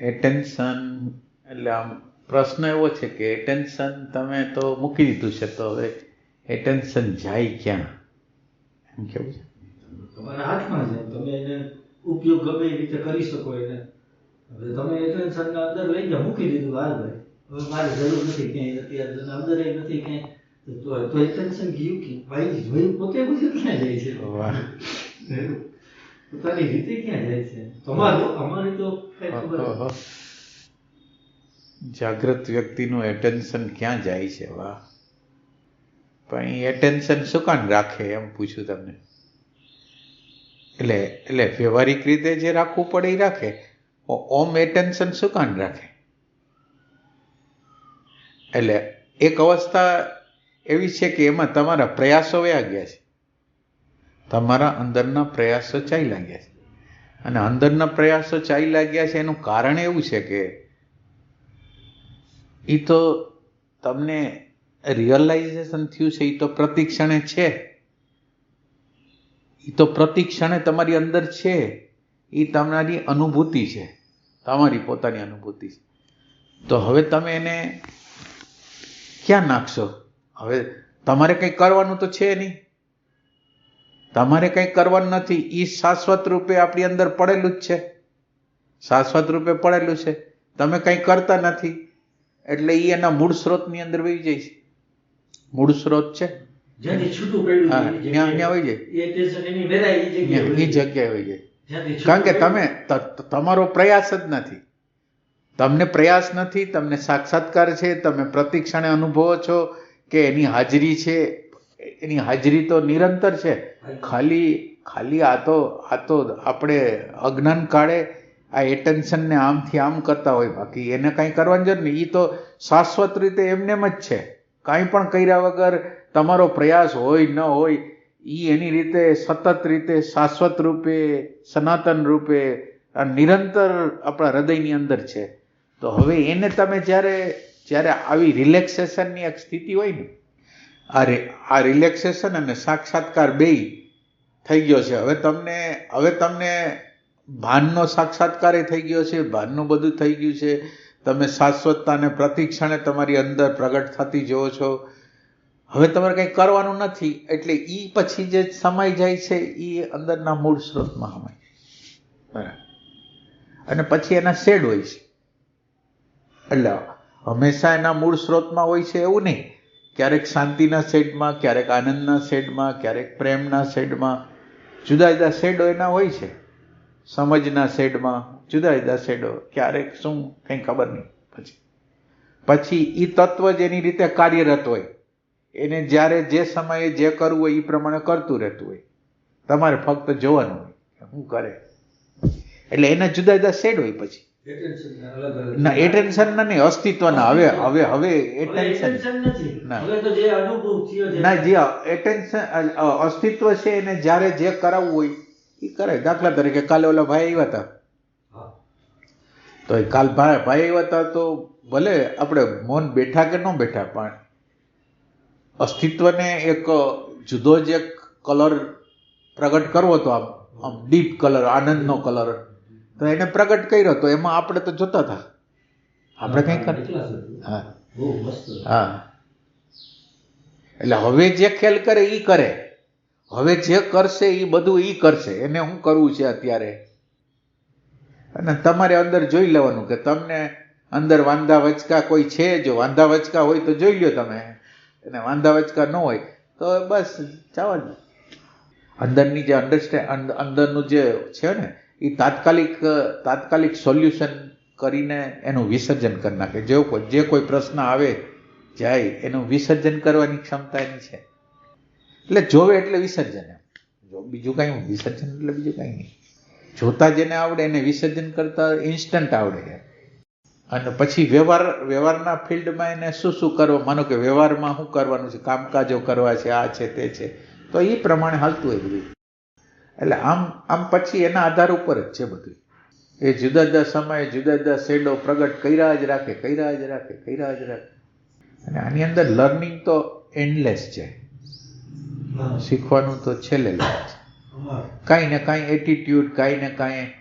Attention એટલે આમ પ્રશ્ન એવો છે કે એટેન્શન તમે તો મૂકી દીધું છે તો હવે એટેન્શન જાય ક્યાં? એમ કેવું છે? તમારા હાથમાં છે તમે એને ઉપયોગ ગમે એ રીતે કરી શકો એને. હવે તમે એટેન્શનના અંદર લઈ ગયા મૂકી દીધું હાલ ભાઈ. હવે મારે જરૂર નથી ક્યાંય અત્યારે અંદર એ નથી ક્યાંય. તો તો એટેન્શન ગયું કે? ભાઈ જોયું પોતે ક્યાં જાય છે? વાહ. પોતાની રીતે ક્યાં જાય છે? તમારું અમારી તો કઈ ખબર જાગૃત વ્યક્તિનું એટેન્શન ક્યાં જાય છે વાહ. પણ એ એટેન્શન શું કામ રાખે? એમ પૂછું તમને. એટલે એટલે વ્યવહારિક રીતે જે રાખવું પડે એ રાખે? ઓમ એટેન્શન શું કામ રાખે? એટલે એક અવસ્થા એવી છે કે એમાં તમારા પ્રયાસો વયા ગયા છે. તમારા અંદરના પ્રયાસો ચાલી લાગ્યા છે. અને અંદરના પ્રયાસો ચાલી લાગ્યા છે એનું કારણ એવું છે કે એ તો તમને રિયલાઇઝેશન થયું છે એ તો પ્રતિક્ષણે છે. એ તો પ્રતિક્ષણે તમારી અંદર છે. એ તમારી અનુભૂતિ છે. તમારી પોતાની અનુભૂતિ છે. તો હવે તમે એને ક્યાં નાખશો? હવે તમારે કંઈ કરવાનું તો છે નહીં. તમારે કંઈ કરવાનું નથી. એ શાશ્વત રૂપે આપણી અંદર પડેલું જ છે. શાશ્વત રૂપે પડેલું છે. તમે કંઈ કરતા નથી. એટલે એ એના મૂળ સ્ત્રોતની અંદર વહી જાય છે. મૂળ સ્ત્રોત છે. એ જગ્યાએ. વહી જાય. કારણ કે તમે તમારો પ્રયાસ જ નથી. તમને પ્રયાસ નથી તમને સાક્ષાત્કાર છે તમે પ્રતિક્ષણે અનુભવો છો કે એની હાજરી છે. એની હાજરી તો નિરંતર છે. ખાલી ખાલી આ તો આ તો આપણે અજ્ઞાન કાળે આ એટેન્શનને આમથી આમ કરતા હોય. બાકી એને કાંઈ કરવાની જરૂર નહીં. એ તો શાશ્વત રીતે એમનેમ જ છે. કાંઈ પણ કર્યા વગર તમારો પ્રયાસ હોય ન હોય એ એની રીતે સતત રીતે શાશ્વત રૂપે સનાતન રૂપે આ નિરંતર આપણા હૃદયની અંદર છે. તો હવે એને તમે જ્યારે જ્યારે આવી રિલેક્સેશનની એક સ્થિતિ હોય ને આ રે આ રિલેક્સેશન અને સાક્ષાત્કાર બેય થઈ ગયો છે. હવે તમને હવે તમને ભાનનો સાક્ષાત્કાર થઈ ગયો છે, ભાનનું બધું થઈ ગયું છે. તમે શાશ્વતતાને પ્રતિક્ષણે તમારી અંદર પ્રગટ થતી જુઓ છો. હવે તમારે કંઈ કરવાનું નથી. એટલે એ પછી જે સમાઈ જાય છે એ અંદરના મૂળ સ્ત્રોતમાં સમાય બરાબર. અને પછી એના શેડ હોય છે. એટલે હંમેશા એના મૂળ સ્ત્રોતમાં હોય છે એવું નહીં. ક્યારેક શાંતિના શેડમાં, ક્યારેક આનંદના શેડમાં, ક્યારેક પ્રેમના શેડમાં. જુદા જુદા શેડો એના હોય છે. સમજના શેડમાં જુદા જુદા શેડો. ક્યારેક શું, કંઈ ખબર નહીં. પછી. પછી એ તત્વ જેની રીતે કાર્યરત હોય, એને જ્યારે જે સમયે જે કરવું હોય એ પ્રમાણે કરતું રહેતું હોય. તમારે ફક્ત જોવાનું હોય શું કરે. એટલે એના જુદા જુદા શેડ હોય પછી. ના એટેન્શન ના નહીં અસ્તિત્વના. હવે હવે હવે હવે એટેન્શન ના. જે એટેન્શન અસ્તિત્વ છે એને જ્યારે જે કરાવવું હોય એ કરે. દાખલા તરીકે કાલે ઓલા ભાઈ આવ્યા હતા. તો એ કાલ ભાઈ ભાઈ આવ્યા હતા તો ભલે આપણે મૌન બેઠા કે ન બેઠા પણ અસ્તિત્વને એક જુદો જ એક કલર પ્રગટ કરવો તો આમ આમ ડીપ કલર આનંદનો કલર. તો એને પ્રગટ કર્યો તો એમાં આપણે તો જોતા હતા. આપણે કંઈ કર હા. હા. એટલે હવે જે ખેલ કરે એ કરે. હવે જે કરશે એ બધું એ કરશે. એને શું કરવું છે અત્યારે? અને તમારે અંદર જોઈ લેવાનું કે તમને અંદર વાંધા વચકા કોઈ છે? જો વાંધા વચકા હોય તો જોઈ લ્યો તમે. અને વાંધા વચકા ન હોય તો બસ ચાવા અંદરની જે અંડરસ્ટેન્ડ અંદરનું જે છે ને એ તાત્કાલિક તાત્કાલિક સોલ્યુશન કરીને એનું વિસર્જન કરી નાખે. જો કોઈ જે કોઈ પ્રશ્ન આવે, જાય, એનું વિસર્જન કરવાની ક્ષમતા એની છે. એટલે જોવે એટલે વિસર્જન જો બીજું કાંઈ વિસર્જન એટલે બીજું કાંઈ નહીં. જોતા જેને આવડે એને વિસર્જન કરતા ઇન્સ્ટન્ટ આવડે અને પછી વ્યવહાર વ્યવહારના ફિલ્ડમાં એને શું શું કરવું? માનો કે વ્યવહારમાં શું કરવાનું છે? કામકાજો કરવા છે, આ છે, તે છે. તો એ પ્રમાણે હાલતું હોય બધું. એટલે આમ આમ પછી એના આધાર ઉપર જ છે બધું. એ જુદા જુદા સમયે જુદા જુદા શેડો પ્રગટ કર્યા જ રાખે કર્યા જ રાખે કર્યા જ રાખે. અને આની અંદર લર્નિંગ તો એન્ડલેસ છે. શીખવાનું તો છેલ્લે છે. કાંઈ ને કાંઈ એટીટ્યુડ કાંઈ ને કાંઈ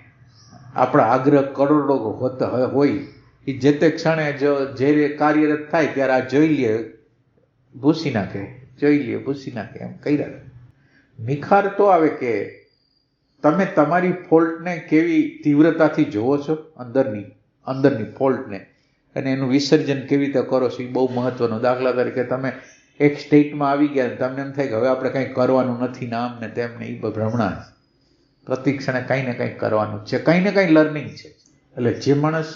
આપણા આગ્રહ કરોડો હોતા હોય એ જે તે ક્ષણે જો જે કાર્યરત થાય ત્યારે આ જોઈ લે ભૂસી નાખે જોઈ લે ભૂસી નાખે એમ કર્યા નિખાર તો આવે કે તમે તમારી ફોલ્ટને કેવી તીવ્રતાથી જોવો છો? અંદરની અંદરની ફોલ્ટને. અને એનું વિસર્જન કેવી રીતે કરો છો એ બહુ મહત્વનો દાખલા તરીકે તમે એક સ્ટેટમાં આવી ગયા તમને એમ થાય કે હવે આપણે કંઈ કરવાનું નથી નામ ને તેમ ને એ ભ્રમણા પ્રતિક્ષણે કંઈ ને કંઈ કરવાનું છે. કંઈ ને કંઈ લર્નિંગ છે. એટલે જે માણસ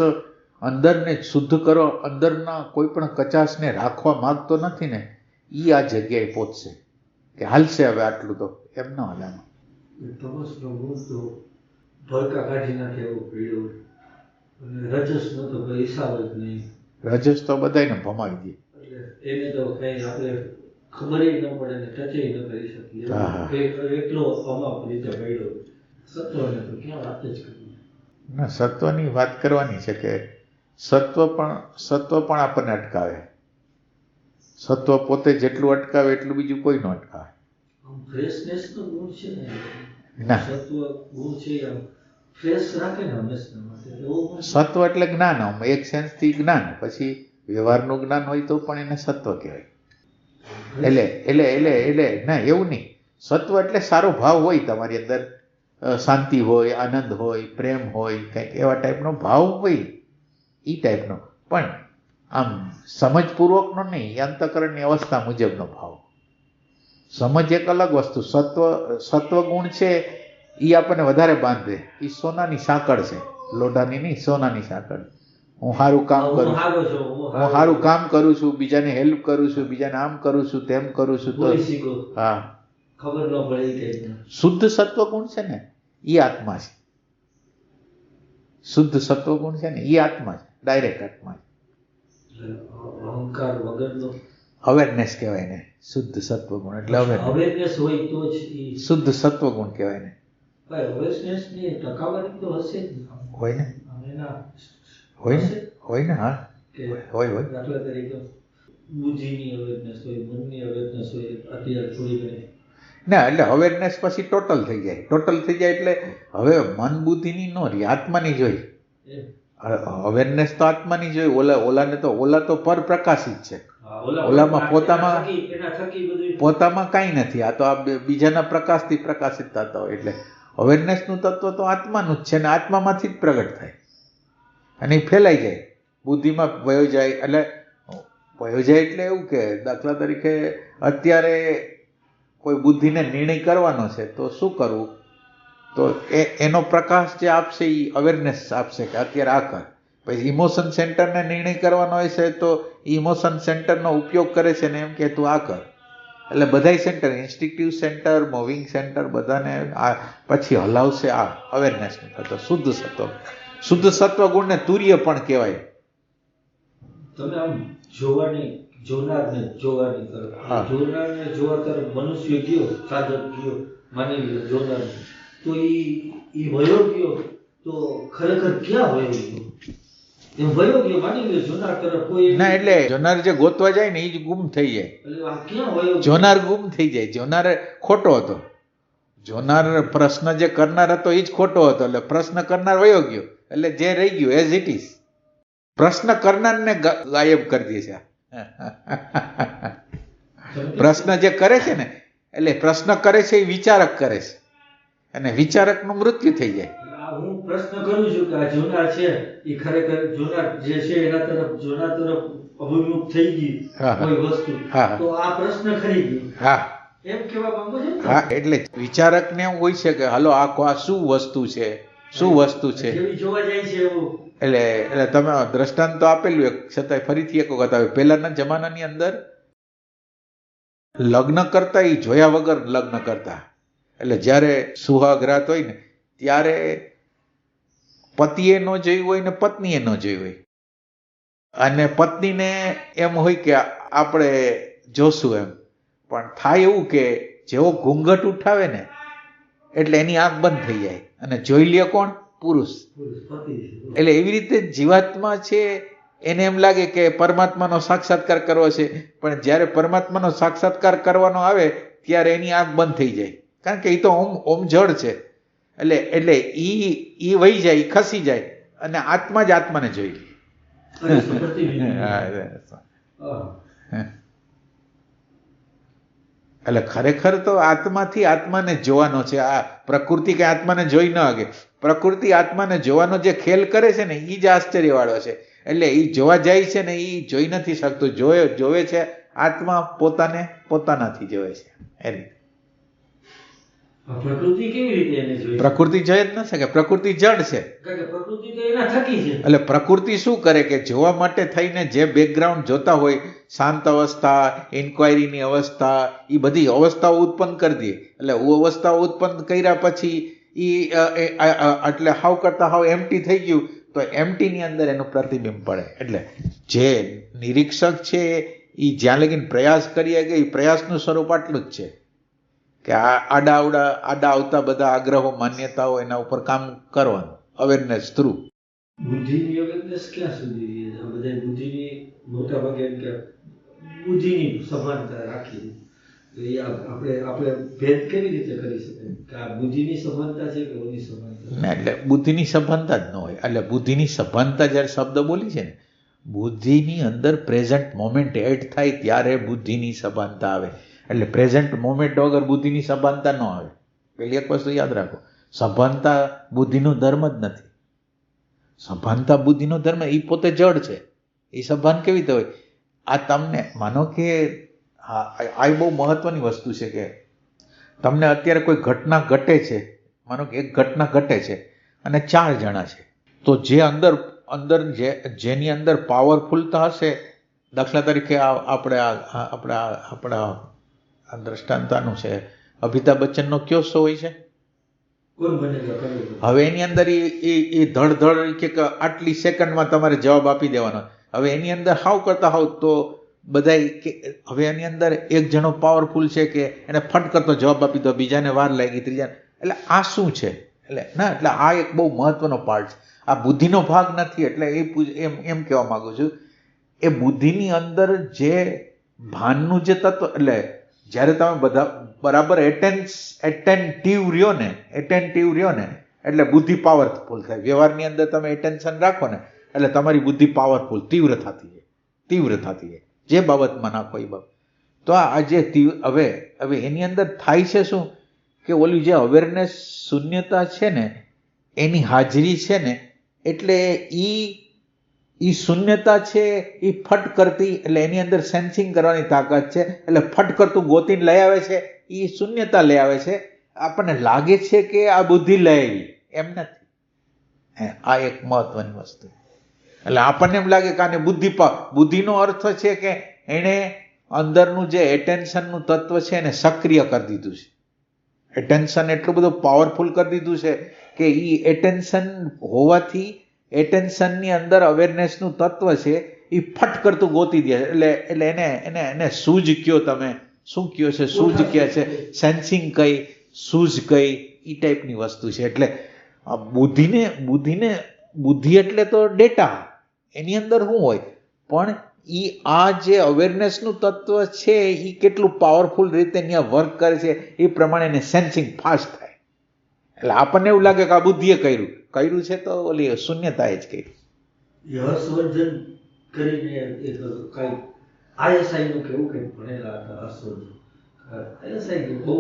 અંદરને શુદ્ધ કરો, અંદરના કોઈ પણ કચાશને રાખવા માગતો નથી ને એ આ જગ્યાએ પહોંચશે. કે હાલશે હવે આટલું તો. એમ ન હાલે આમાં. તમસનો ગુણ તો ભડકા કાઢી નાખે એવો પીળો અને રજસનો તો કોઈ હિસાબ જ નહીં. રજસ તો બધાને ભમાવી દે. એને તો કઈ આપણે ખબર ન પડે ને ટચે ન કરી શકીએ. એટલો અમાપ રીતે પડ્યો. સત્વને તો ક્યાં વાત જ કરવી? ના સત્વની વાત કરવાની છે કે સત્વ પણ સત્વ પણ આપણને અટકાવે. સત્વ પોતે જેટલું અટકાવે એટલું બીજું કોઈ ન અટકાવે. ફ્રેશનેસ નો ગુણ છે ને ના. સત્વ ગુણ છે આમ ફ્રેશ રાખે ને હંમેશા માટે એવો સત્વ એટલે જ્ઞાન આમ એક સેન્સથી જ્ઞાન પછી વ્યવહારનું જ્ઞાન હોય તો પણ એને સત્વ કહેવાય. એટલે એટલે એટલે એટલે ના એવું નહીં. સત્વ એટલે સારો ભાવ હોય તમારી અંદર. શાંતિ હોય આનંદ હોય પ્રેમ હોય કંઈક એવા ટાઈપનો ભાવ હોય એ ટાઈપનો પણ આમ સમજપૂર્વકનો નહીં અંતકરણની અવસ્થા મુજબનો ભાવ. સમજ એક અલગ વસ્તુ. સત્વ સત્વ ગુણ છે એ આપણને વધારે બાંધે. એ સોનાની સાંકળ છે. લોઢાની નહીં સોનાની સાંકળ. હું સારું કામ કરું છું હું સારું કામ કરું છું બીજાને હેલ્પ કરું છું બીજાને આમ કરું છું તેમ કરું છું તો હા. ખબર ન પડે શુદ્ધ સત્વ ગુણ છે ને એ આત્મા છે. શુદ્ધ સત્વ ગુણ છે ને એ આત્મા છે. ડાયરેક્ટ આત્મા છે. અહંકાર વગરનો અવેરનેસ કહેવાય ને શુદ્ધ સત્વ ગુણ એટલે અવેરનેસ હોય તો જ શુદ્ધ સત્વ ગુણ કહેવાય ને ભાઈ ટકાવારી તો હશે હોય ને? હોય ને? હોય ને હા. હોય હોય દાખલા તરીકે બુદ્ધિની અવેરનેસ હોય મનની અવેરનેસ હોય અત્યારે થોડી ઘણી. ના એટલે અવેરનેસ પછી ટોટલ થઈ જાય. ટોટલ થઈ જાય એટલે હવે મન બુદ્ધિની નો રહી આત્માની જોઈ. અવેરનેસ તો આત્માની જોઈ ઓલા ઓલાને તો ઓલા તો પર પ્રકાશિત છે. ઓલામાં પોતામાં- પોતામાં કાંઈ નથી. આ તો આ બીજાના પ્રકાશથી પ્રકાશિત થતા હોય એટલે અવેરનેસનું તત્વ તો આત્માનું જ છે ને આત્મામાંથી જ પ્રગટ થાય. અને એ ફેલાઈ જાય. બુદ્ધિમાં વયો જાય. એટલે વયો જાય એટલે એવું કે દાખલા તરીકે અત્યારે કોઈ બુદ્ધિને નિર્ણય કરવાનો છે તો શું કરવું? તો એ એનો પ્રકાશ જે આપશે એ અવેરનેસ આપશે કે અત્યારે આ કર. પછી ઇમોશન સેન્ટરને નિર્ણય કરવાનો હોય છે તો ઇમોશન સેન્ટરનો ઉપયોગ કરે છે ને એમ કે તું આ કર. એટલે બધાય centre institute centre moving centre બધાને આ પછી હલાવશે આ અવેરનેસ થતો શુદ્ધ સત્વ. શુદ્ધ સત્વ ગુણને તુર્ય પણ કહેવાય. તમે આમ જોવાની જોનારને જોવાની તરફ. જોનારને જોવા તરફ મનુષ્ય ગયો સાધક ગયો માની લો જોનાર તો ઈ ઈ વયો ગયો તો ખરેખર ક્યાં વયો ગયો? ના એટલે જોનાર જે ગોતવા જાય ને એ જ ગુમ થઈ જાય? જોનાર ગુમ થઈ જાય. જોનાર ખોટો હતો. જોનાર પ્રશ્ન જે કરનાર હતો એ જ ખોટો હતો. એટલે પ્રશ્ન કરનાર વયો ગયો. એટલે જે રહી ગયું એઝ ઇટ ઇઝ પ્રશ્ન કરનારને ને ગાયબ કરી દે છે પ્રશ્ન જે કરે છે ને એટલે પ્રશ્ન કરે છે એ વિચારક કરે છે. અને વિચારકનું મૃત્યુ થઈ જાય. હું પ્રશ્ન કરું છું કે આ જોનાર છે એ ખરેખર જોનાર જે છે એના તરફ જોનાર તરફ અભિમુખ થઈ ગઈ. કોઈ વસ્તુ. તો આ પ્રશ્ન ખરી ગયો. હા. એમ કેવા માંગુ છું? હા એટલે વિચારકને એવું હોય છે કે હાલો આ આ શું વસ્તુ છે? શું વસ્તુ છે? જોવા જાય છે એવું. એટલે એટલે તમે દ્રષ્ટાંત તો આપેલું એક છતાંય ફરીથી એક વખત આવે પહેલાના જમાનાની અંદર લગ્ન કરતા એ જોયા વગર લગ્ન કરતા. એટલે જ્યારે સુહાગરાત હોય ને ત્યારે પતિએ ન જોયું હોય ને પત્નીએ ન જોયું હોય. અને પત્નીને એમ હોય કે આપણે જોશું એમ. પણ થાય એવું કે જેવો ઘૂંઘટ ઉઠાવે ને એટલે એની આંખ બંધ થઈ જાય. અને જોઈ લે કોણ? પુરુષ. એટલે એવી રીતે જીવાત્મા છે એને એમ લાગે કે પરમાત્માનો સાક્ષાત્કાર કરવો છે. પણ જ્યારે પરમાત્માનો સાક્ષાત્કાર કરવાનો આવે ત્યારે એની આંખ બંધ થઈ જાય. કારણ કે એ તો ઓમ ઓમ જળ છે. એટલે એટલે ઈ ઈ વહી જાય ઈ ખસી જાય અને આત્મા જ આત્માને જોઈ લે. એટલે ખરેખર તો આત્માથી આત્માને જોવાનો છે. આ પ્રકૃતિ કે આત્માને જોઈ ન શકે પ્રકૃતિ આત્માને જોવાનો જે ખેલ કરે છે ને એ જ આશ્ચર્યવાળો છે. એટલે એ જોવા જાય છે ને એ જોઈ નથી શકતું. જોવે જોવે છે આત્મા પોતાને પોતાનાથી જોવે છે. એ રીતે પ્રકૃતિ કેવી રીતે એને જોઈ પ્રકૃતિ જોઈ જ ન શકે પ્રકૃતિ જડ છે. પ્રકૃતિ તો એના થકી છે. એટલે પ્રકૃતિ શું કરે કે જોવા માટે થઈને જે બેકગ્રાઉન્ડ જોતા હોય શાંત અવસ્થા ઇન્ક્વાયરીની અવસ્થા એ બધી અવસ્થાઓ ઉત્પન્ન કરી દે. એટલે અવસ્થાઓ ઉત્પન્ન કર્યા પછી એ એટલે હાવ કરતા હાવ એમટી થઈ ગયું તો એમટીની અંદર એનું પ્રતિબિંબ પડે. એટલે જે નિરીક્ષક છે એ જ્યાં લગીને પ્રયાસ કરીએ કે એ પ્રયાસનું સ્વરૂપ આટલું જ છે. કે આ આડા આવડા આડા આવતા બધા આગ્રહો માન્યતાઓ એના ઉપર કામ કરવાનું. અવેરનેસ થ્રુ બુદ્ધિની અવેરનેસ ક્યાં સુધી બધા બુદ્ધિની મોટા ભાગે એમ કે બુદ્ધિની સભાનતા રાખી એ આપણે આપણે ભેદ કેવી રીતે કરી શકીએ કે આ બુદ્ધિની સભાનતા છે કે ઓની સભાનતા એટલે બુદ્ધિની સભાનતા જ ન હોય. એટલે બુદ્ધિની સભાનતા જ્યારે શબ્દ બોલી છે ને બુદ્ધિની અંદર પ્રેઝન્ટ મોમેન્ટ એડ થાય ત્યારે બુદ્ધિની સભાનતા આવે. એટલે પ્રેઝન્ટ મોમેન્ટ વગર બુદ્ધિની સભાનતા ન આવે પેલી એક વસ્તુ યાદ રાખો, સભાનતા બુદ્ધિનો ધર્મ જ નથી. સભાનતા બુદ્ધિનો ધર્મ એ પોતે જડ છે. એ સભાન કેવી રીતે હોય? આ તમને, માનો કે આ આ બહુ મહત્વની વસ્તુ છે કે તમને અત્યારે કોઈ ઘટના ઘટે છે, માનો કે એક ઘટના ઘટે છે અને ચાર જણા છે, તો જે અંદર અંદર જે, જેની અંદર પાવરફુલતા હશે. દાખલા તરીકે આપણે આ- આપણા આપણા આ દ્રષ્ટાંતાનું છે. અમિતાભ બચ્ચનનો કયો શો હોય છે? હવે એની અંદર એ એ ધડ ધડ કે આટલી સેકન્ડમાં તમારે જવાબ આપી દેવાનો. હવે એની અંદર હાવ કરતા હાવ તો બધાય કે હવે એની અંદર એક જણો પાવરફુલ છે કે એને ફટ કરતો જવાબ આપી દો બીજાને વાર લાગી ત્રીજા એટલે આ શું છે? એટલે ના એટલે આ એક બહુ મહત્વનો પાર્ટ છે. આ બુદ્ધિનો ભાગ નથી એટલે એ પૂછ- એમ એમ કહેવા માગું છું. એ બુદ્ધિની અંદર જે ભાનનું જે તત્વ એટલે જ્યારે તમે બધા બરાબર એટેન્સ એટેન્ટિવ રહ્યો ને એટેન્ટિવ રહ્યો ને, એટલે બુદ્ધિ પાવરફુલ થાય. વ્યવહારની અંદર તમે એટેન્શન રાખો ને, એટલે તમારી બુદ્ધિ પાવરફુલ તીવ્ર થતી જાય. તીવ્ર થતી જાય. જે બાબતમાં નાખો એ બાબત. તો આ જે તીવ્ર હવે હવે એની અંદર થાય છે શું? કે ઓલી જે અવેરનેસ શૂન્યતા છે ને, એની હાજરી છે ને, એટલે ઈ ઈ શૂન્યતા છે એ ફટ કરતી, એટલે એની અંદર સેન્સિંગ કરવાની તાકાત છે, એટલે ફટ કરતું ગોતીને લઈ આવે છે એ શૂન્યતા લઈ આવે છે. આપણને લાગે છે કે આ બુદ્ધિ લઈ આવી. એમ નથી. આ એક મહત્વની વસ્તુ. એટલે આપણને એમ લાગે કે આને બુદ્ધિ બુદ્ધિનો અર્થ છે કે એણે અંદરનું જે એટેન્શનનું તત્વ છે એને સક્રિય કરી દીધું છે. એટેન્શન એટલું બધું પાવરફુલ કરી દીધું છે કે એ એટેન્શન હોવાથી એટેન્શનની અંદર અવેરનેસનું તત્વ છે એ ફટ કરતું ગોતી દે. એટલે એટલે એને એને એને સૂઝ કયો તમે. શું કયો છે? સૂઝ કહે છે. સેન્સિંગ કઈ સૂઝ કઈ એ ટાઈપની વસ્તુ છે. એટલે બુદ્ધિને બુદ્ધિને, બુદ્ધિ એટલે તો ડેટા એની અંદર શું હોય? પણ એ આ જે અવેરનેસનું તત્વ છે એ કેટલું પાવરફુલ રીતે અહીંયા વર્ક કરે છે, એ પ્રમાણે એને સેન્સિંગ ફાસ્ટ થાય. એટલે આપણને એવું લાગે કે આ બુદ્ધિએ કર્યું. કર્યું છે તો ઓલી શૂન્યતાએ જ કર્યું. હર્ષવર્ધન કરીને એક કાંઈ આઈએસઆઈ નું કેવું કંઈક ભણેલા હતા હર્ષવર્ધન. આઈએસઆઈ બહુ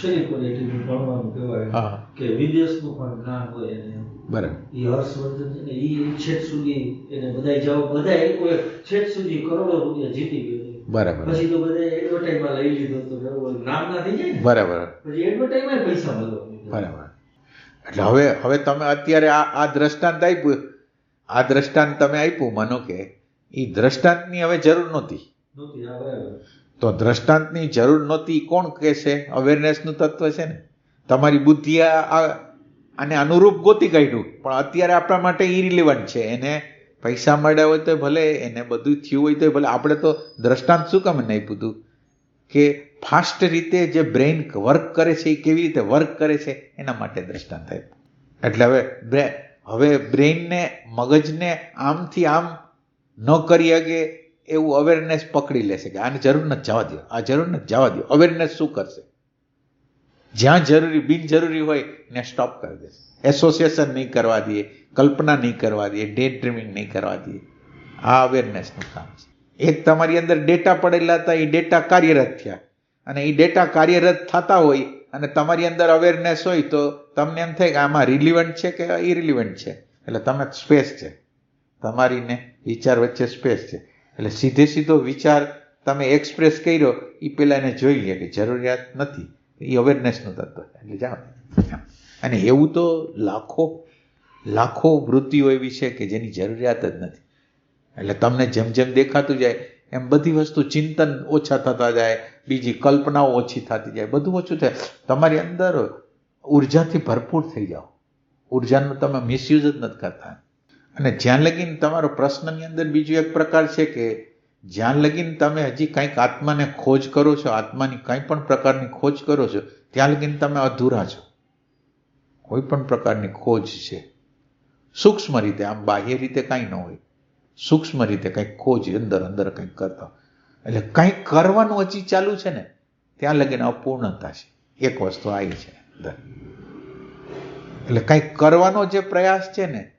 શેરી ક્વોલિટીનું ભણવાનું કહેવાય કે વિદેશનું પણ જ્ઞાન હોય એને બરાબર. એ હર્ષવર્ધન છે ને એ છેક સુધી એને બધા જવાબ બધા એ કોઈ છેક સુધી કરોડો રૂપિયા જીતી ગયો. બરાબર. પછી તો બધા એડવર્ટાઈઝમાં લઈ લીધો તો બરાબર. નામ ના થઈ જાય બરાબર. પછી એડવર્ટાઈઝમાં પૈસા મળવા બરાબર. એટલે હવે હવે તમે અત્યારે આ આ દ્રષ્ટાંત આપ્યું. આ દ્રષ્ટાંત તમે આપ્યું માનો કે એ દ્રષ્ટાંતની હવે જરૂર નહોતી. તો દ્રષ્ટાંતની જરૂર નહોતી કોણ કહેશે અવેરનેસનું તત્વ છે ને? તમારી બુદ્ધિ આ આને અનુરૂપ ગોતી કાઢ્યું. પણ અત્યારે આપણા માટે ઇરિલિવન્ટ છે. એને પૈસા મળ્યા હોય તો ભલે એને બધું થયું હોય તો ભલે. આપણે તો દ્રષ્ટાંત શું કામ નહીં પૂછતું કે ફાસ્ટ રીતે જે બ્રેઇન વર્ક કરે છે, એ કેવી રીતે વર્ક કરે છે, એના માટે દ્રષ્ટાંત આપ્યું. એટલે હવે બ્રે, હવે બ્રેઇનને, મગજને આમથી આમ ન કરી શકે એવું અવેરનેસ પકડી લેશે કે આની જરૂર નથી, જવા દો આ જરૂર નથી, જવા દો અવેરનેસ શું કરશે? જ્યાં જરૂરી, બિનજરૂરી હોય ને સ્ટોપ કરી દેશે. એસોસિએશન નહીં કરવા દઈએ કલ્પના નહીં કરવા દઈએ ડે ડ્રીમિંગ નહીં કરવા દઈએ આ અવેરનેસનું કામ છે. એક તમારી અંદર ડેટા પડેલા હતા, એ ડેટા કાર્યરત થયા. અને એ ડેટા કાર્યરત થતા હોય અને તમારી અંદર અવેરનેસ હોય તો તમને એમ થાય કે આમાં રિલિવન્ટ છે કે ઇરિલિવન્ટ છે? એટલે તમે સ્પેસ છે. તમારીને વિચાર વચ્ચે સ્પેસ છે. એટલે સીધે સીધો વિચાર તમે એક્સપ્રેસ કર્યો એ પહેલાં એને જોઈ લે કે જરૂરિયાત નથી. એ અવેરનેસનું તત્વ એટલે જાઓ. અને એવું તો લાખો લાખો વૃત્તિઓ એવી છે કે જેની જરૂરિયાત જ નથી. એટલે તમને જેમ જેમ દેખાતું જાય એમ બધી વસ્તુ ચિંતન ઓછા થતા જાય, બીજી કલ્પનાઓ ઓછી થતી જાય. બધું ઓછું થાય. તમારી અંદર ઉર્જાથી ભરપૂર થઈ જાઓ. ઉર્જાનો તમે મિસયુઝ જ નથી કરતા. અને જ્યાં લગીન તમારો પ્રશ્નની અંદર બીજું એક પ્રકાર છે કે, જ્યાં લગીન તમે હજી કંઈક આત્માને ખોજ કરો છો, આત્માની કંઈ પણ પ્રકારની ખોજ કરો છો, ત્યાં લગીન તમે અધૂરા છો. કોઈ પણ પ્રકારની ખોજ છે. સૂક્ષ્મ રીતે, આમ બાહ્ય રીતે કાંઈ ન હોય. સૂક્ષ્મ રીતે કંઈક ખોજ અંદર અંદર કંઈક કરતા એટલે કંઈક કરવાનું હજી ચાલુ છે ને, ત્યાં લગીને અપૂર્ણતા છે. એક વસ્તુ આવી છે અંદર. એટલે કંઈક કરવાનો જે પ્રયાસ છે ને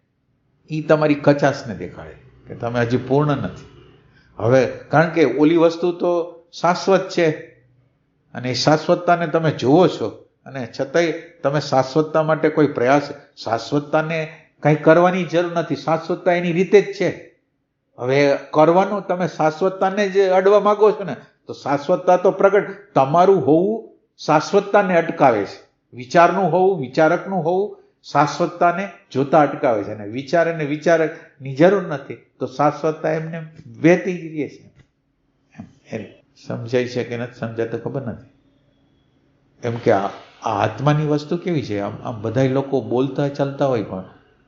એ તમારી કચાશને દેખાડે કે તમે હજી પૂર્ણ નથી. હવે, કારણ કે ઓલી વસ્તુ તો શાશ્વત છે અને એ શાશ્વતતાને તમે જુઓ છો અને છતાંય તમે શાશ્વતતા માટે કોઈ પ્રયાસ, શાશ્વતતાને કંઈ કરવાની જરૂર નથી. શાશ્વતતા એની રીતે જ છે. હવે કરવાનું તમે શાશ્વતતાને જે અડવા માંગો છો ને, તો શાશ્વતતા તો પ્રગટ. તમારું હોવું શાશ્વતતાને અટકાવે છે. વિચારનું હોવું, વિચારકનું હોવું શાશ્વતતાને જોતા અટકાવે છે અને વિચાર અને વિચારકની જરૂર નથી. તો શાશ્વતતા એમને વહેતી જ રહે છે. સમજાય છે કે નથી સમજાય તો ખબર નથી. એમ કે આ આત્માની વસ્તુ કેવી છે? આમ આમ બધા લોકો બોલતા ચાલતા હોય પણ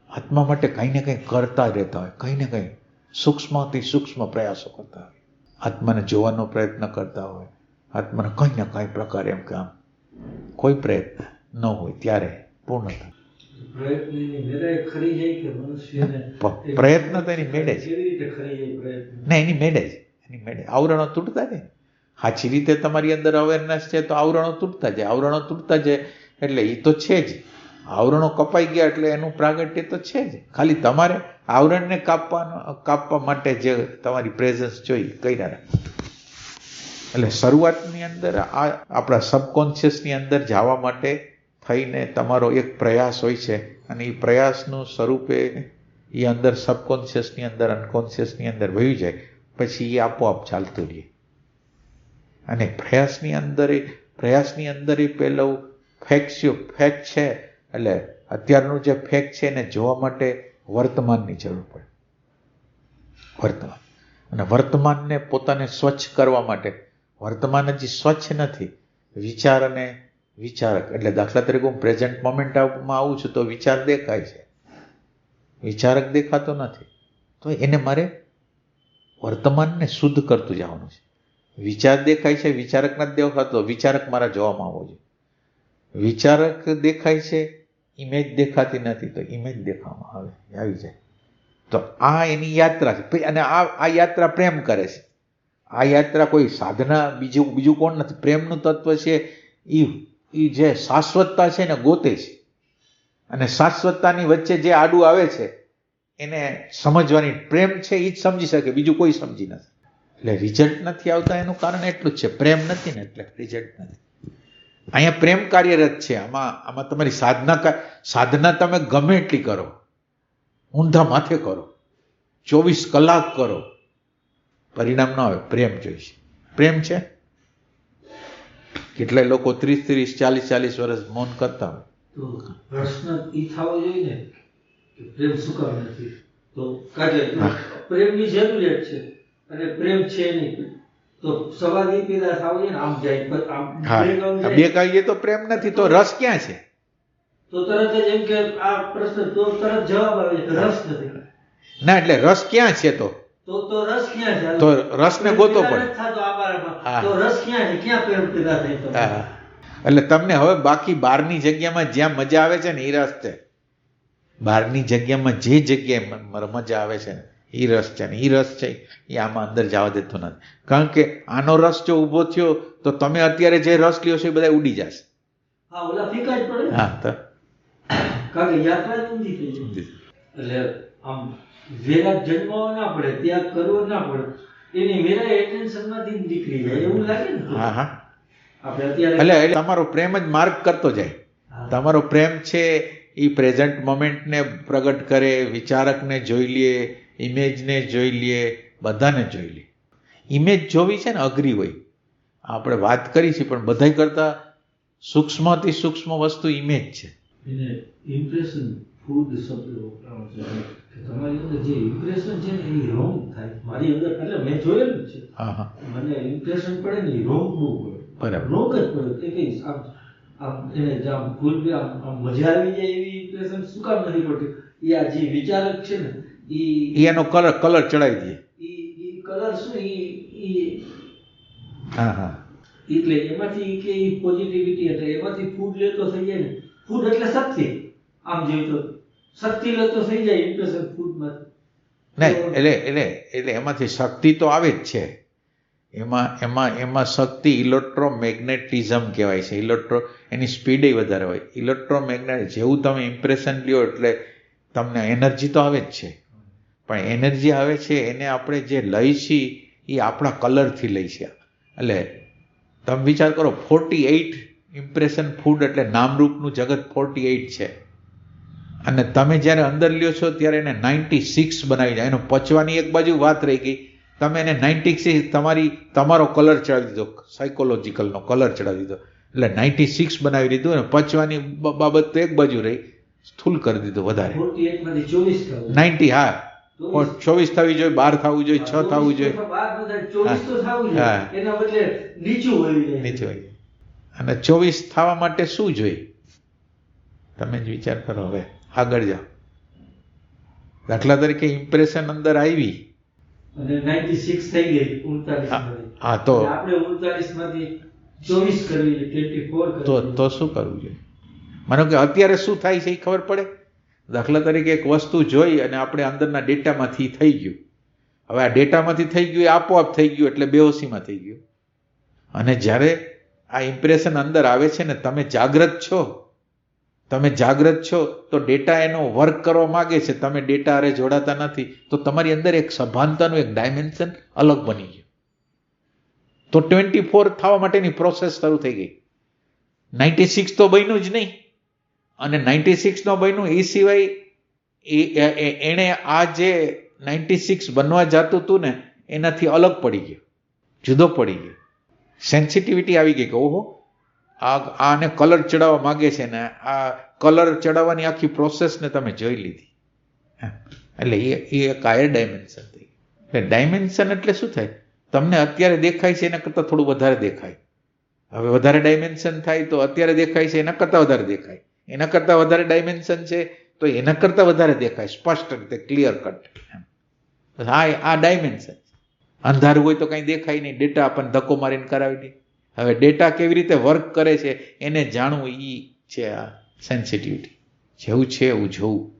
આત્મા માટે કંઈ ને કંઈ કરતા રહેતા હોય, કંઈ ને કંઈ. સૂક્ષ્મથી સૂક્ષ્મ પ્રયાસો કરતા હોય. આત્માને જોવાનો પ્રયત્ન કરતા હોય. આત્માને કંઈ ને કંઈ પ્રકારે એમ કે આમ કોઈ પ્રયત્ન ન હોય ત્યારે પૂર્ણતા પ્રયત્ન તો એની મેળે ને એની મેળે જ. એની મેળે. આવરણો તૂટતા જાય. સાચી રીતે તમારી અંદર અવેરનેસ છે તો આવરણો તૂટતા જાય. આવરણો તૂટતા જાય એટલે એ તો છે જ. આવરણો કપાઈ ગયા એટલે એનું પ્રાગટ્ય તો છે જ. ખાલી તમારે આવરણને કાપવાનો, કાપવા માટે જે તમારી પ્રેઝન્સ જોઈ કર્યા એટલે શરૂઆતની અંદર આ, આપણા સબકોન્શિયસની અંદર જવા માટે થઈને તમારો એક પ્રયાસ હોય છે. અને એ પ્રયાસનું સ્વરૂપે એ અંદર સબકોન્શિયસની અંદર અનકોન્શિયસની અંદર વહી જાય. પછી એ આપોઆપ ચાલતું રહે. અને પ્રયાસની અંદર એ, પ્રયાસની અંદર એ પહેલું ફેક્ટ ફેક છે. એટલે અત્યારનું જે ફેક છે એને જોવા માટે વર્તમાનની જરૂર પડે. વર્તમાન. અને વર્તમાનને પોતાને સ્વચ્છ કરવા માટે, વર્તમાન હજી સ્વચ્છ નથી, વિચાર અને વિચારક. એટલે દાખલા તરીકે હું પ્રેઝન્ટ મોમેન્ટમાં આવું છું તો વિચાર દેખાય છે. વિચારક દેખાતો નથી. તો એને મારે વર્તમાનને શુદ્ધ કરતું જવાનું છે. વિચાર દેખાય છે, વિચારક નથી દેખાતો, વિચારક મારા જોવામાં આવવો જોઈએ. વિચારક દેખાય છે ઇમેજ દેખાતી નથી, તો ઇમેજ દેખાવામાં આવે આવી જાય. તો આ એની યાત્રા છે. અને આ આ યાત્રા પ્રેમ કરે છે. આ યાત્રા કોઈ સાધના બીજું બીજું કોણ નથી. પ્રેમનું તત્વ છે એ એ જે શાશ્વતતા છે એને ગોતે છે. અને શાશ્વતતાની વચ્ચે જે આડું આવે છે, એને સમજવાની પ્રેમ છે એ જ સમજી શકે, બીજું કોઈ સમજી નથી. એટલે રિઝલ્ટ નથી આવતા, એનું કારણ એટલું જ છે. પ્રેમ નથી ને એટલે રિઝલ્ટ નથી. અહીંયા પ્રેમ કાર્યરત છે. આમાં આમાં તમારી સાધના સાધના તમે ગમે એટલી કરો. ઊંધા માથે કરો. ચોવીસ કલાક કરો. પરિણામ ન આવે, પ્રેમ જોઈશે. પ્રેમ છે? કેટલાય લોકો ત્રીસ ત્રીસ, ચાલીસ ચાલીસ વર્ષ મૌન કરતા હોય. પ્રશ્ન એ થવો જોઈએ પ્રેમ શું કામ નથી? તો કાજે પ્રેમની જરૂરિયાત છે. અને પ્રેમ છે નહીં. પણ. બે કહીએ તો પ્રેમ નથી તો રસ ક્યાં છે? તો તરત જ એમ કે આ પ્રશ્ન તો તરત જવાબ આવે છે રસ નથી. ના એટલે રસ ક્યાં છે તો? તો તો રસ ક્યાં છે? તો રસને ગોતો પડે. હા. તો રસ ક્યાં છે? ક્યાં પ્રેમ પેદા થાય તો હા. એટલે તમને હવે બાકી બહારની જગ્યામાં જ્યાં મજા આવે છે ને એ રસ છે. બહારની જગ્યામાં જે જગ્યાએ મજા આવે છે ને એ રસ છે ને એ રસ છે એ આમાં અંદર જવા દેતો નથી. કારણ કે આનો રસ જો ઊભો થયો તો તમે અત્યારે જે રસ લ્યો છો એ બધા ઉડી જશે. હા ઓલા ફીકા જ પડે હા તો. કારણ કે યાત્રા જ ઊંધી થઈ જાય. એટલે આમ વેરા જન્માવો ના પડે ત્યાગ કરવો ના પડે એની વેરા attention માંથી નીકળી જાય એવું લાગે ને? હા હા. આપણે અત્યારે એટલે એટલે તમારો પ્રેમ જ માર્ગ કરતો જાય. તમારો પ્રેમ છે એ પ્રેઝન્ટ મોમેન્ટને પ્રગટ કરે વિચારકને જોઈ લે ઇમેજને જોઈ લઈએ બધાને જોઈ લઈએ. ઇમેજ જોવી છે ને અઘરી હોય. આપણે વાત કરી છે પણ બધા કરતા સૂક્ષ્મથી સૂક્ષ્મ વસ્તુ ઇમેજ છે. ઇમ્પ્રેશન ફૂડ શબ્દ વપરાયો છે. કે તમારી અંદર જે ઇમ્પ્રેશન છે ને એ રોંગ થાય. મારી અંદર એટલે મેં જોયેલું છે. હા હા. મને ઇમ્પ્રેશન પડે ને એ રોંગ બહુ પડે બરાબર. રોંગ જ પડે. તે કઈ આમ આમ એને આમ ફૂલ આમ આમ મજા આવી જાય એવી ઇમ્પ્રેશન શું કામ નથી પડતી? એ આ જે વિચારક છે ને એ એનો કલર કલર ચડાવી દે ઈ ઈ કલર શું? હા હા. એટલે એમાંથી કે પોઝિટિવિટી એટલે એમાંથી ફૂડ લેતો થઈ જાય ને ફૂડ એટલે શક્તિ આમ જોઈએ તો શક્તિ લેતો થઈ જાય ઇમ્પ્રેશન ફૂડમાંથી નહીં એટલે એટલે એટલે એમાંથી શક્તિ તો આવે જ છે. એમાં એમાં એમાં શક્તિ ઇલેક્ટ્રોમેગ્નેટિઝમ કહેવાય છે. ઇલેક્ટ્રો એની સ્પીડે વધારે હોય. ઇલેક્ટ્રોમેગ્નેટ જેવું તમે ઇમ્પ્રેશન લ્યો એટલે તમને એનર્જી તો આવે જ છે. પણ એનર્જી આવે છે એને આપણે જે લઈ છીએ એ આપણા કલરથી લઈ છે એટલે તમે વિચાર કરો ફોર્ટી એઇટ ઇમ્પ્રેશન ફૂડ એટલે નામરૂપનું જગત ફોર્ટી એઇટ છે. અને તમે જ્યારે અંદર લ્યો છો ત્યારે એને નાઇન્ટી સિક્સ બનાવી જાય એનો પચવાની એક બાજુ વાત રહી ગઈ. તમે એને નાઇન્ટી સિક્સ તમારી તમારો કલર ચડાવી દીધો. સાયકોલોજીકલનો કલર ચડાવી દીધો. એટલે નાઇન્ટી સિક્સ બનાવી દીધું અને પચવાની બાબત તો એક બાજુ રહી. સ્થૂલ કરી દીધું વધારે. નાઇન્ટી હા. ચોવીસ. ચોવીસ થવી જોઈએ બાર થવું જોઈએ છ થવું જોઈએ. નીચું હોય અને ચોવીસ થવા માટે શું જોઈએ? તમે જ વિચાર કરો હવે. આગળ જાઓ. દાખલા તરીકે ઇમ્પ્રેશન અંદર આવી. અને 96 થઈ ગઈ 39 હા, તો- એટલે આપણે 39 માંથી 24 કરવી છે 24 તો તો શું કરવું જોઈએ? માનો કે અત્યારે શું થાય છે એ ખબર પડે? દાખલા તરીકે એક વસ્તુ જોઈ અને આપણે અંદરના ડેટામાંથી થઈ ગયું. હવે આ ડેટામાંથી થઈ ગયું એ આપોઆપ થઈ ગયું એટલે બેહોશીમાં થઈ ગયું. અને જ્યારે આ ઇમ્પ્રેશન અંદર આવે છે ને તમે જાગ્રત છો, તમે જાગ્રત છો, તો ડેટા એનો વર્ક કરવા માગે છે. તમે ડેટા અરે જોડાતા નથી, તો તમારી અંદર એક સભાનતાનું એક ડાયમેન્શન અલગ બની ગયું. તો ટ્વેન્ટી ફોર થવા માટેની પ્રોસેસ શરૂ થઈ ગઈ. નાઇન્ટી સિક્સ તો બન્યું જ નહીં. અને નાઇન્ટી સિક્સનો બન્યું એ સિવાય એણે આ જે નાઇન્ટી સિક્સ બનવા જતું હતું ને, એનાથી અલગ પડી ગયો, જુદો પડી ગયો. સેન્સિટિવિટી આવી ગઈ કે, ઓહો, આ, આને કલર ચડાવવા માગે છે ને, આ કલર ચડાવવાની આખી પ્રોસેસને તમે જોઈ લીધી. એટલે એ એ એક હાયર ડાયમેન્શન થઈ એટલે ડાયમેન્શન એટલે શું થાય? તમને અત્યારે દેખાય છે એના કરતાં થોડું વધારે દેખાય. હવે વધારે ડાયમેન્શન થાય તો અત્યારે દેખાય છે એના કરતાં વધારે દેખાય. એના કરતાં વધારે ડાયમેન્શન છે, તો એના કરતાં વધારે દેખાય. સ્પષ્ટ રીતે ક્લિયર કટ હા આ ડાયમેન્શન અંધારું હોય તો કંઈ દેખાય નહીં. ડેટા આપણને ધક્કો મારીને કરાવી દે. હવે ડેટા કેવી રીતે વર્ક કરે છે, એને જાણવું એ છે આ સેન્સિટિવિટી જેવું છે એવું જોવું.